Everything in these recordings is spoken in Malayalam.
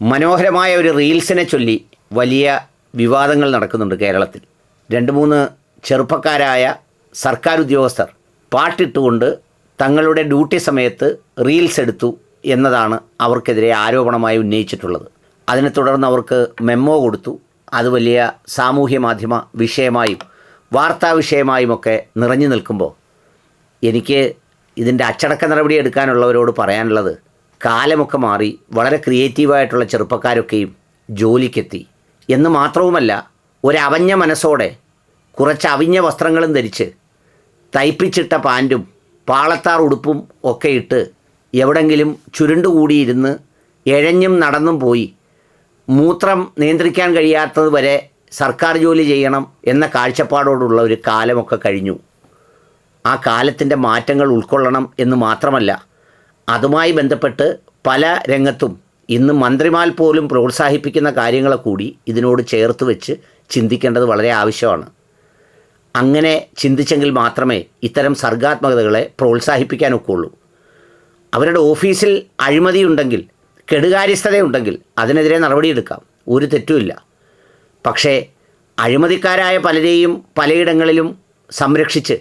മനോഹരമായ ഒരു റീൽസിനെ ചൊല്ലി വലിയ വിവാദങ്ങൾ നടക്കുന്നുണ്ട് കേരളത്തിൽ. രണ്ട് മൂന്ന് ചെറുപ്പക്കാരായ സർക്കാർ ഉദ്യോഗസ്ഥർ പാട്ടിട്ടുകൊണ്ട് തങ്ങളുടെ ഡ്യൂട്ടി സമയത്ത് റീൽസ് എടുത്തു എന്നതാണ് അവർക്കെതിരെ ആരോപണമായി ഉന്നയിച്ചിട്ടുള്ളത്. അതിനെ തുടർന്ന് അവർക്ക് മെമ്മോ കൊടുത്തു. അത് വലിയ സാമൂഹ്യ മാധ്യമ വിഷയമായും വാർത്താ വിഷയമായുമൊക്കെ നിറഞ്ഞു നിൽക്കുമ്പോൾ എനിക്ക് ഇതിന്റെ അച്ചടക്ക നടപടി എടുക്കാനുള്ളവരോട് പറയാനുള്ളത് കാലമൊക്കെ മാറി വളരെ ക്രിയേറ്റീവായിട്ടുള്ള ചെറുപ്പക്കാരൊക്കെയും ജോലിക്കെത്തി. എന്ന് മാത്രവുമല്ല ഒരവഞ്ഞ മനസ്സോടെ കുറച്ച് അവിഞ്ഞ വസ്ത്രങ്ങളും ധരിച്ച് തയ്പ്പിച്ചിട്ട പാന്റും പാളത്താർ ഉടുപ്പും ഒക്കെ ഇട്ട് എവിടെങ്കിലും ചുരുണ്ടുകൂടിയിരുന്ന് എഴഞ്ഞും നടന്നും പോയി മൂത്രം നിയന്ത്രിക്കാൻ കഴിയാത്തത് വരെ സർക്കാർ ജോലി ചെയ്യണം എന്ന കാഴ്ചപ്പാടോടുള്ള ഒരു കാലമൊക്കെ കഴിഞ്ഞു. ആ കാലത്തിന്റെ മാറ്റങ്ങൾ ഉൾക്കൊള്ളണം എന്ന് മാത്രമല്ല അതുമായി ബന്ധപ്പെട്ട് പല രംഗത്തും ഇന്ന് മന്ത്രിമാർ പോലും പ്രോത്സാഹിപ്പിക്കുന്ന കാര്യങ്ങളെ കൂടി ഇതിനോട് ചേർത്ത് വെച്ച് ചിന്തിക്കേണ്ടത് വളരെ ആവശ്യമാണ്. അങ്ങനെ ചിന്തിച്ചെങ്കിൽ മാത്രമേ ഇത്തരം സർഗാത്മകതകളെ പ്രോത്സാഹിപ്പിക്കാനൊക്കുള്ളൂ. അവരുടെ ഓഫീസിൽ അഴിമതിയുണ്ടെങ്കിൽ കെടുകാര്യസ്ഥതയുണ്ടെങ്കിൽ അതിനെതിരെ നടപടിയെടുക്കാം. ഒരു തെറ്റുമില്ല. പക്ഷേ അഴിമതിക്കാരായ പലരെയും പലയിടങ്ങളിലും സംരക്ഷിച്ച്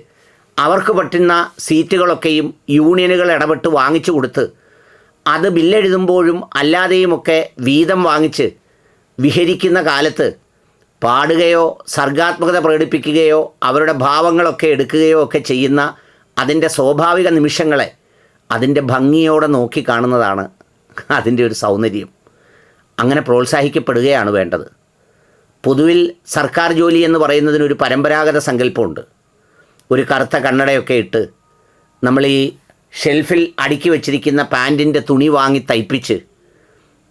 അവർക്ക് പറ്റുന്ന സീറ്റുകളൊക്കെയും യൂണിയനുകൾ ഇടപെട്ട് വാങ്ങിച്ചു കൊടുത്ത് അത് ബില്ലെഴുതുമ്പോഴും അല്ലാതെയുമൊക്കെ വീതം വാങ്ങിച്ച് വിഹരിക്കുന്ന കാലത്ത് പാടുകയോ സർഗാത്മകത പ്രകടിപ്പിക്കുകയോ അവരുടെ ഭാവങ്ങളൊക്കെ എടുക്കുകയോ ഒക്കെ ചെയ്യുന്ന അതിന്റെ സ്വാഭാവിക നിമിഷങ്ങളെ അതിന്റെ ഭംഗിയോടെ നോക്കി കാണുന്നതാണ് അതിന്റെ ഒരു സൗന്ദര്യം. അങ്ങനെ പ്രോത്സാഹിക്കപ്പെടുകയാണ് വേണ്ടത്. പൊതുവിൽ സർക്കാർ ജോലി എന്ന് പറയുന്നതിനൊരു പരമ്പരാഗത സങ്കല്പമുണ്ട്. ഒരു കറുത്ത കണ്ണടയൊക്കെ ഇട്ട് നമ്മൾ ഈ ഷെൽഫിൽ അടുക്കി വെച്ചിരിക്കുന്ന പാന്റിന്റെ തുണി വാങ്ങി തയ്പ്പിച്ച്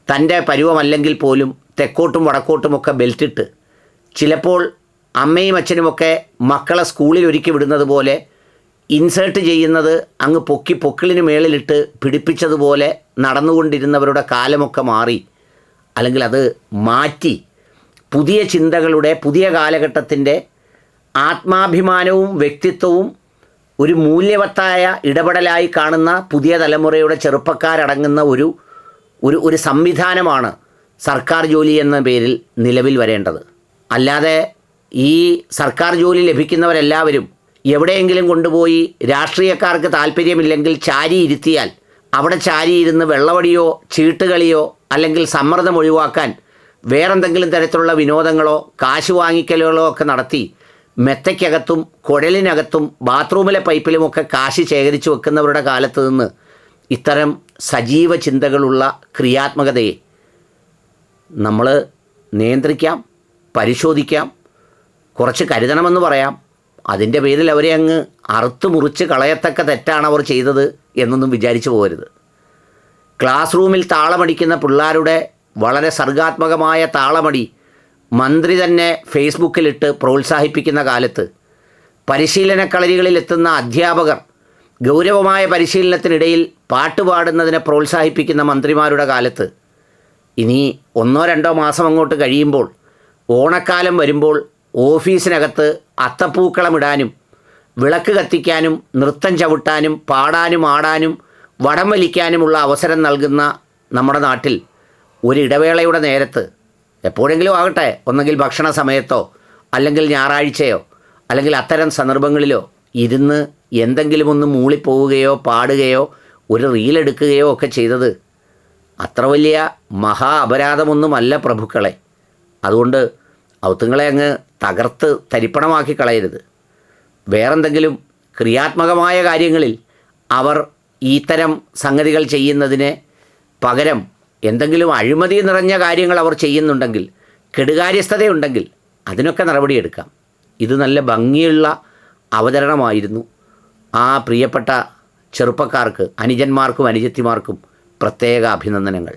തന്റെ പരുവമല്ലെങ്കിൽ പോലും തെക്കോട്ടും വടക്കോട്ടുമൊക്കെ ബെൽറ്റിട്ട് ചിലപ്പോൾ അമ്മയും അച്ഛനുമൊക്കെ മക്കളെ സ്കൂളിൽ ഒരുക്കി വിടുന്നത് പോലെ ഇൻസേർട്ട് ചെയ്യുന്നത് അങ്ങ് പൊക്കി പൊക്കിളിന് മേളിലിട്ട് പിടിപ്പിച്ചതുപോലെ നടന്നുകൊണ്ടിരുന്നവരുടെ കാലമൊക്കെ മാറി. അല്ലെങ്കിൽ അത് മാറ്റി പുതിയ ചിന്തകളുടെ പുതിയ കാലഘട്ടത്തിന്റെ ആത്മാഭിമാനവും വ്യക്തിത്വവും ഒരു മൂല്യവത്തായ ഇടപെടലായി കാണുന്ന പുതിയ തലമുറയുടെ ചെറുപ്പക്കാരടങ്ങുന്ന ഒരു ഒരു ഒരു സംവിധാനമാണ് സർക്കാർ ജോലി എന്ന പേരിൽ നിലവിൽ വരേണ്ടത്. അല്ലാതെ ഈ സർക്കാർ ജോലി ലഭിക്കുന്നവരെല്ലാവരും എവിടെയെങ്കിലും കൊണ്ടുപോയി രാഷ്ട്രീയക്കാർക്ക് താല്പര്യമില്ലെങ്കിൽ ചാരി ഇരുത്തിയാൽ അവിടെ ചാരി ഇരുന്ന് വെള്ളവടിയോ ചീട്ടുകളിയോ അല്ലെങ്കിൽ സമ്മർദ്ദം ഒഴിവാക്കാൻ വേറെന്തെങ്കിലും തരത്തിലുള്ള വിനോദങ്ങളോ കാശ് വാങ്ങിക്കലുകളോ ഒക്കെ നടത്തി മെത്തയ്ക്കകത്തും കുഴലിനകത്തും ബാത്റൂമിലെ പൈപ്പിലുമൊക്കെ കാശ് ശേഖരിച്ചു വെക്കുന്നവരുടെ കാലത്ത് നിന്ന് ഇത്തരം സജീവ ചിന്തകളുള്ള ക്രിയാത്മകതയെ നമ്മൾ നിയന്ത്രിക്കാം പരിശോധിക്കാം കുറച്ച് കരുതണമെന്ന് പറയാം. അതിന്റെ പേരിൽ അവരെ അങ്ങ് അറുത്ത് മുറിച്ച് കളയത്തക്ക തെറ്റാണ് അവർ ചെയ്തത് എന്നൊന്നും വിചാരിച്ചു പോകരുത്. ക്ലാസ് റൂമിൽ താളമടിക്കുന്ന പിള്ളേരുടെ വളരെ സർഗാത്മകമായ താളമടി മന്ത്രി തന്നെ ഫേസ്ബുക്കിലിട്ട് പ്രോത്സാഹിപ്പിക്കുന്ന കാലത്ത് പരിശീലന കളരികളിൽ എത്തുന്ന അധ്യാപകർ ഗൗരവമായ പരിശീലനത്തിനിടയിൽ പാട്ടുപാടുന്നതിനെ പ്രോത്സാഹിപ്പിക്കുന്ന മന്ത്രിമാരുടെ കാലത്ത് ഇനി ഒന്നോ രണ്ടോ മാസം അങ്ങോട്ട് കഴിയുമ്പോൾ ഓണക്കാലം വരുമ്പോൾ ഓഫീസിനകത്ത് അത്തപ്പൂക്കളമിടാനും വിളക്ക് കത്തിക്കാനും നൃത്തം ചവിട്ടാനും പാടാനും ആടാനും വടം വലിക്കാനുമുള്ള അവസരം നൽകുന്ന നമ്മുടെ നാട്ടിൽ ഒരു ഇടവേളയുടെ നേരത്ത് എപ്പോഴെങ്കിലും ആകട്ടെ. ഒന്നെങ്കിൽ ഭക്ഷണ സമയത്തോ അല്ലെങ്കിൽ ഞായറാഴ്ചയോ അല്ലെങ്കിൽ അത്തരം സന്ദർഭങ്ങളിലോ ഇരുന്ന് എന്തെങ്കിലും ഒന്ന് മൂളിപ്പോവുകയോ പാടുകയോ ഒരു റീലെടുക്കുകയോ ഒക്കെ ചെയ്തത് അത്ര വലിയ മഹാ അപരാധമൊന്നുമല്ല പ്രഭുക്കളെ. അതുകൊണ്ട് ഔത്തുങ്ങളെ അങ്ങ് തകർത്ത് തരിപ്പണമാക്കി കളയരുത്. വേറെന്തെങ്കിലും ക്രിയാത്മകമായ കാര്യങ്ങളിൽ അവർ ഇത്തരം സംഗതികൾ ചെയ്യുന്നതിന് പകരം എന്തെങ്കിലും അഴിമതി നിറഞ്ഞ കാര്യങ്ങൾ അവർ ചെയ്യുന്നുണ്ടെങ്കിൽ കെടുകാര്യസ്ഥതയുണ്ടെങ്കിൽ അതിനൊക്കെ നടപടിയെടുക്കാം. ഇത് നല്ല ഭംഗിയുള്ള അവതരണമായിരുന്നു. ആ പ്രിയപ്പെട്ട ചെറുപ്പക്കാർക്ക് അനുജന്മാർക്കും അനുജത്തിമാർക്കും പ്രത്യേക അഭിനന്ദനങ്ങൾ.